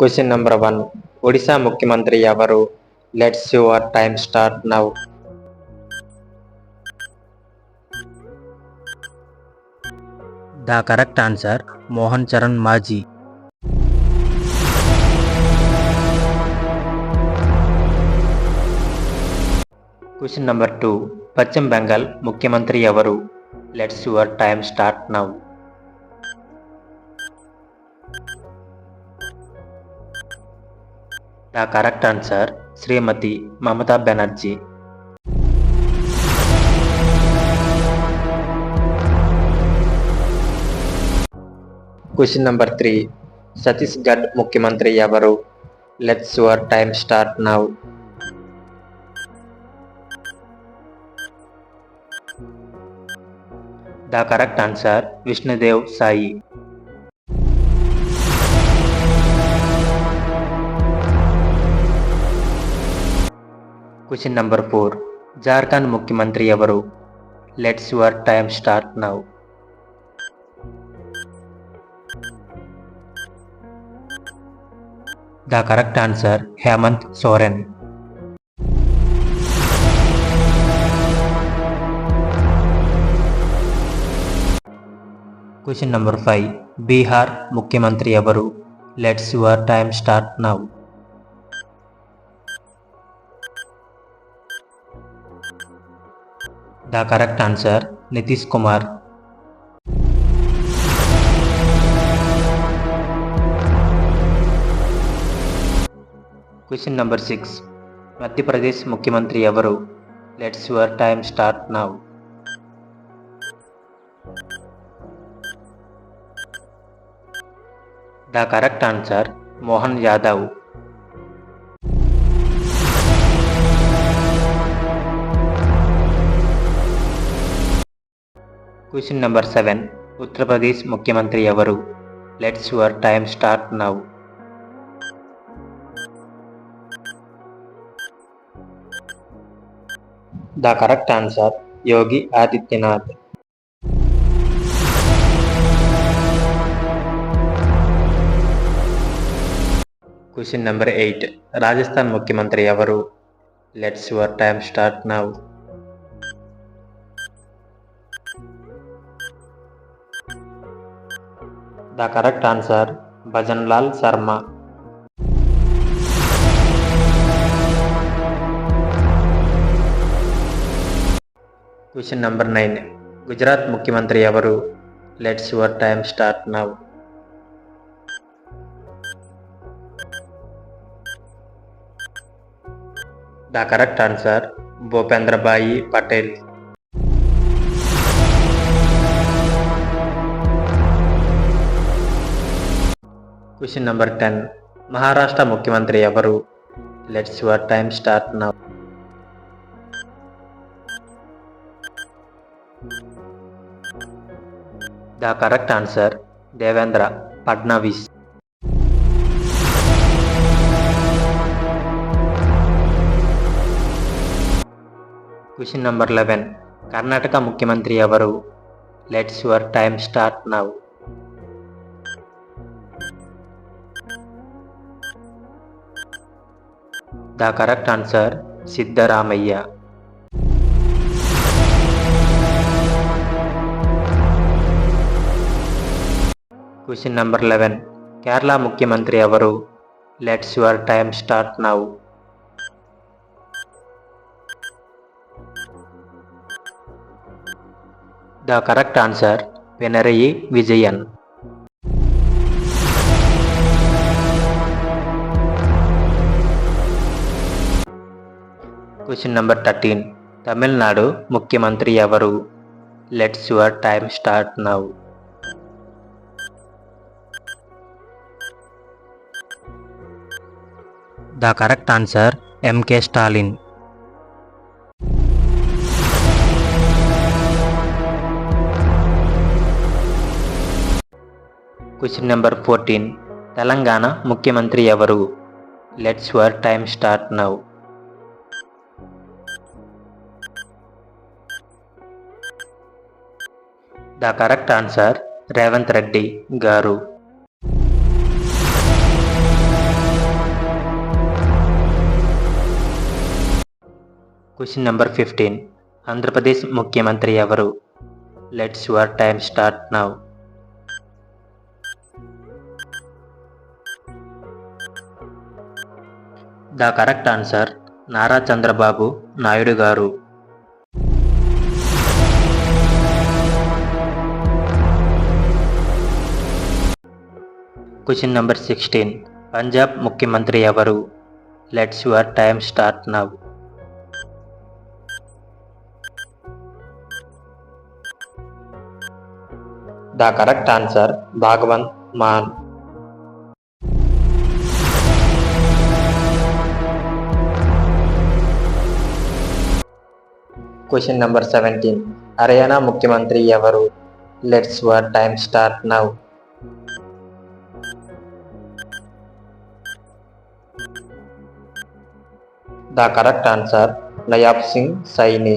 Question number one Odisha ముఖ్యమంత్రి ఎవరు let's your time start now the correct answer Mohan Charan Majhi question number two. Paschim Bengal ముఖ్యమంత్రి ఎవరు? Let's your time start now. The correct answer Shrimati Mamata Banerjee. Question number three. Chhattisgarh ముఖ్యమంత్రి ఎవరు? Let's your time start now. The correct answer Vishnudev Sai. Question number four. Jharkhand ముఖ్యమంత్రి ఎవరు? Let's your time start now. The correct answer Hemant Soren. Question number five. Bihar ముఖ్యమంత్రి ఎవరు? Let's your time start now. The correct answer Nitish Kumar. Question number six. Madhya Pradesh ముఖ్యమంత్రి ఎవరు? Let's your time start now. The correct answer Mohan Yadav. Question number seven. Uttar Pradesh ముఖ్యమంత్రి ఎవరు? Let's your time start now. The correct answer Yogi Adityanath. Question number eight. Rajasthan ముఖ్యమంత్రి ఎవరు? Let's your time start now the correct answer Bhajan Lal Sharma question number nine Gujarat ముఖ్యమంత్రి ఎవరు? Let's your time start now the correct answer. Bhupendrabhai Patel. Question number ten. Maharashtra ముఖ్యమంత్రి ఎవరు? Let's your time start now. The correct answer. Devendra Fadnavis. Question number eleven. Karnataka ముఖ్యమంత్రి ఎవరు? Let's your time start now. The correct answer Siddaramaiah. Question number eleven. Kerala ముఖ్యమంత్రి ఎవరు? Let's your time start now. The correct answer Pinarayi Vijayan. Question number thirteen. Tamil Nadu ముఖ్యమంత్రి ఎవరు? Let's your time start now. The correct answer MK Stalin. Question number fourteen. Telangana ముఖ్యమంత్రి ఎవరు? Let's your time start now. The correct answer Revanth Reddy garu. Question number fifteen. Andhra Pradesh ముఖ్యమంత్రి ఎవరు? Let's your time start now. The correct answer. Nara Chandrababu Naidu garu. Question number sixteen. Punjab ముఖ్యమంత్రి ఎవరు? Let's your time start now. The correct answer Bhagwant Mann. Question number seventeen. Haryana ముఖ్యమంత్రి ఎవరు? Let's your time start now. The correct answer Nayab Singh Saini.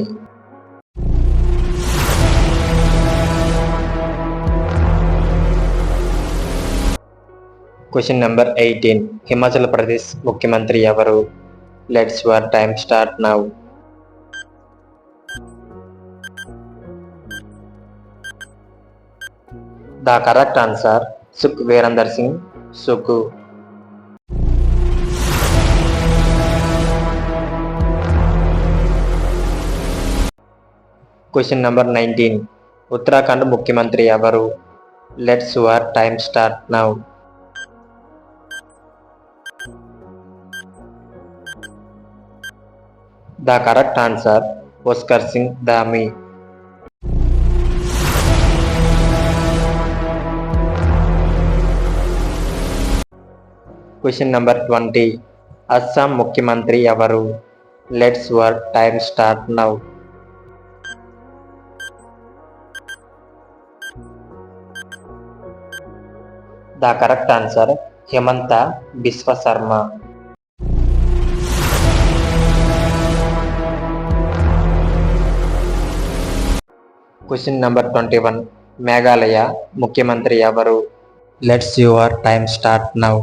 Question number eighteen. Himachal Pradesh ముఖ్యమంత్రి ఎవరు? Let's your time start now. The correct answer Sukhvinder Singh. Sukhu. Question number nineteen. Uttarakhand ముఖ్యమంత్రి ఎవరు? Let's your time start now. The correct answer Pushkar Singh Dhami question number twenty. Assam ముఖ్యమంత్రి ఎవరు? Let's your time start now. The correct answer. Himanta Biswa Sarma. Question number twenty one. Meghalaya ముఖ్యమంత్రి ఎవరు? Let's your time start now.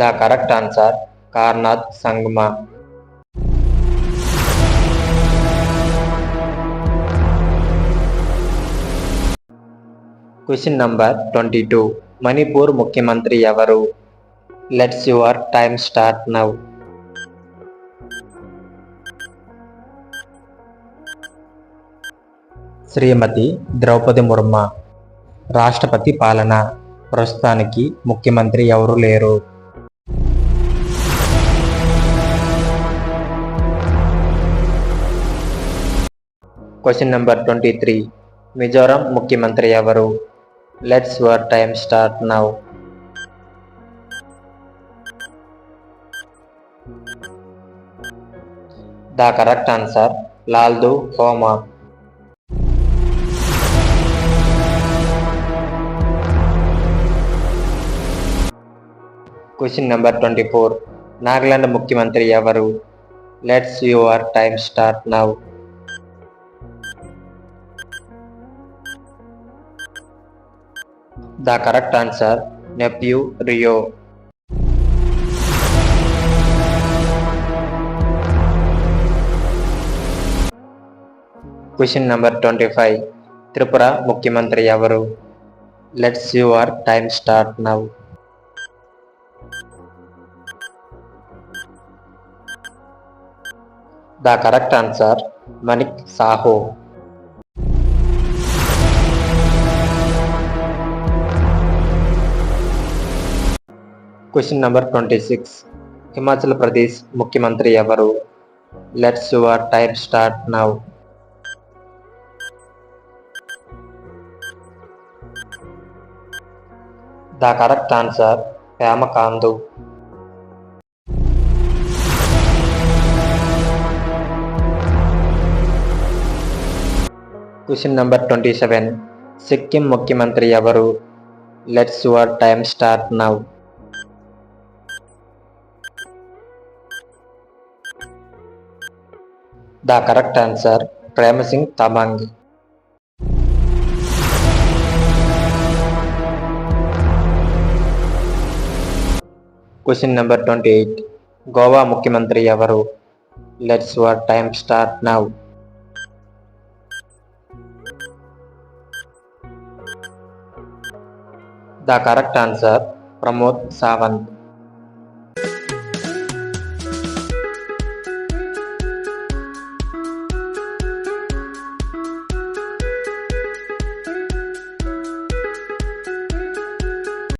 The correct answer Conrad Sangma. Question number twenty two Manipur ముఖ్యమంత్రి ఎవరు? Let's your time start now Shrimati Draupadi Murmu రాష్ట్రపతి పాలన ప్రస్తుతానికి ముఖ్యమంత్రి ఎవరు లేరు? Question number twenty three Mizoram ముఖ్యమంత్రి ఎవరు let's your time start now the correct answer Lalduhoma question number twenty four Nagaland ముఖ్యమంత్రి ఎవరు let's your time start now the correct answer Neiphiu Rio. Question number twenty five. Tripura ముఖ్యమంత్రి ఎవరు? Let's your time start now. The correct answer Manik Saha. Question number twenty six Himachal Pradesh ముఖ్యమంత్రి ఎవరు let's your time start now the correct answer Pema Khandu question number twenty seven Sikkim ముఖ్యమంత్రి ఎవరు let's your time start now the correct answer Prem Singh Tamang question number twenty eight Goa ముఖ్యమంత్రి ఎవరు let's your time start now the correct answer Pramod Sawant